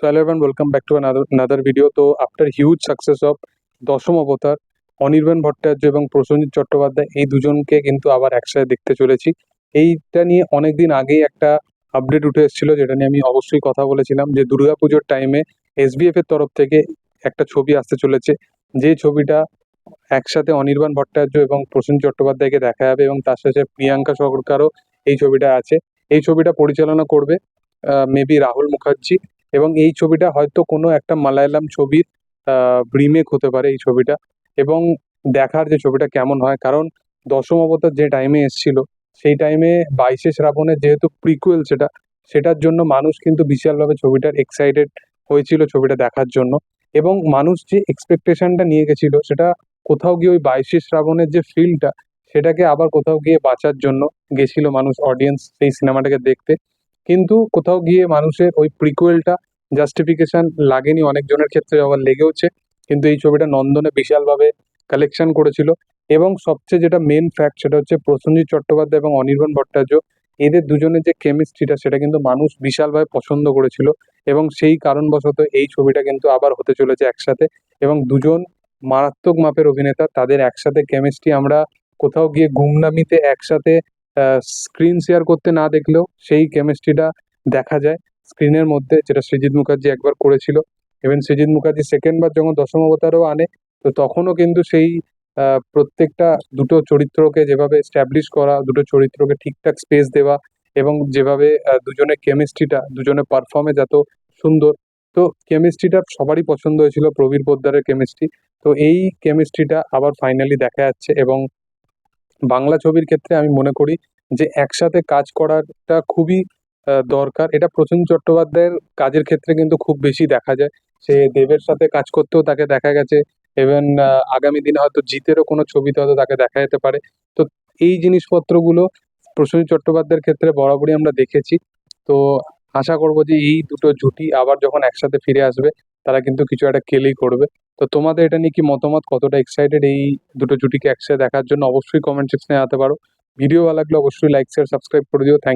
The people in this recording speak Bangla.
So hello everyone, back to another another video. তো after huge success of Dawshom Awbotaar Anirban Bhattacharya এবং প্রসেনজিৎ চট্টোপাধ্যায় এই দুজনকে কিন্তু আবার একসাথে দেখতে চলেছি। এইটা নিয়ে অনেকদিন আগেই একটা আপডেট উঠে এসেছিল যেটা নিয়ে আমি অবশ্যই কথা বলেছিলাম যে দুর্গাপুজোর টাইমে এসবিএফ এর তরফ থেকে একটা ছবি আসতে চলেছে। যে ছবিটা একসাথে অনির্বাণ ভট্টাচার্য এবং প্রসেনজিৎ চট্টোপাধ্যায়কে দেখা যাবে এবং তার সাথে প্রিয়াঙ্কা সরকারও এই ছবিটা আছে। এই ছবিটা পরিচালনা করবে মেবি রাহুল মুখার্জি। এবং এই ছবিটা হয়তো কোনো একটা মালায়ালাম ছবির রিমেক হতে পারে এই ছবিটা। এবং দেখার যে ছবিটা কেমন হয়, কারণ দশম অবতার যে টাইমে এসছিল, সেই টাইমে বাইশে শ্রাবণের যেহেতু প্রিকুয়েল সেটা, সেটার জন্য মানুষ কিন্তু বিশালভাবে ছবিটার এক্সাইটেড হয়েছিল ছবিটা দেখার জন্য। এবং মানুষ যে এক্সপেকটেশনটা নিয়ে গেছিল, সেটা কোথাও গিয়ে ওই বাইশে শ্রাবণের যে ফিলটা সেটাকে আবার কোথাও গিয়ে বাঁচার জন্য গেছিল মানুষ অডিয়েন্স সেই সিনেমাটাকে দেখতে। কিন্তু কোথাও গিয়ে মানুষের ওই প্রিকুয়েলটা জাস্টিফিকেশন লাগেনি অনেকজনের ক্ষেত্রে, আবার লেগেওছে। কিন্তু এই ছবিটা নন্দনে বিশালভাবে কালেকশন করেছিল। এবং সবচেয়ে যেটা মেন ফ্যাক্ট সেটা হচ্ছে প্রসেনজিৎ চট্টোপাধ্যায় এবং অনির্বাণ ভট্টাচার্য, এদের দুজনের যে কেমিস্ট্রিটা সেটা কিন্তু মানুষ বিশালভাবে পছন্দ করেছিল। এবং সেই কারণবশত এই ছবিটা কিন্তু আবার হতে চলেছে একসাথে। এবং দুজন মারাত্মক মাপের অভিনেতা, তাদের একসাথে কেমিস্ট্রি আমরা কোথাও গিয়ে গুমনামিতে একসাথে স্ক্রিন শেয়ার করতে না দেখলেও সেই কেমিস্ট্রিটা দেখা যায়। স্ক্রিনের মধ্যে যেটা সৃজিত মুখার্জি একবার করেছিল। এবং সৃজিত মুখার্জি সেকেন্ডবার যখন দশম অবতারও আনে তো তখনও কিন্তু সেই প্রত্যেকটা দুটো চরিত্রকে যেভাবে স্ট্যাবলিশ করা দুটো চরিত্রকে ঠিকঠাক স্পেস দেওয়া এবং যেভাবে আহ, দুজনের কেমিস্ট্রিটা দুজনের পারফর্মেন্স এত সুন্দর তো কেমিস্ট্রিটা সবারই পছন্দ হয়েছিল প্রবীর পোদ্দারের কেমিস্ট্রি তো এই কেমিস্ট্রিটা আবার ফাইনালি দেখা যাচ্ছে এবং বাংলা ছবির ক্ষেত্রে আমি মনে করি যে একসাথে কাজ করাটা খুবই দরকার। এটা প্রসেন চট্টোপাধ্যায়ের কাজের ক্ষেত্রে কিন্তু খুব বেশি দেখা যায়। সে দেবের সাথে কাজ করতেও তাকে দেখা গেছে। ইভেন আগামী দিনে হয়তো জিতেরও কোনো ছবিতে হয়তো তাকে দেখা যেতে পারে। তো এই জিনিসপত্রগুলো প্রসেনজিৎ চট্টোপাধ্যায়ের ক্ষেত্রে বরাবরই আমরা দেখেছি। তো আশা করব যে এই দুটো জুটি আবার যখন একসাথে ফিরে আসবে তারা কিন্তু কিছু একটা কেলেই করবে। তো তোমাদের এটা নিয়ে কি মতামত? কতটা এক্সাইটেড এই দুটো জুটিকে একসাথে দেখার জন্য? অবশ্যই কমেন্ট সেকশনে আনতে পারো। ভিডিও ভালো লাগলে অবশ্যই লাইক শেয়ার সাবস্ক্রাইব করে দিও। থ্যাংক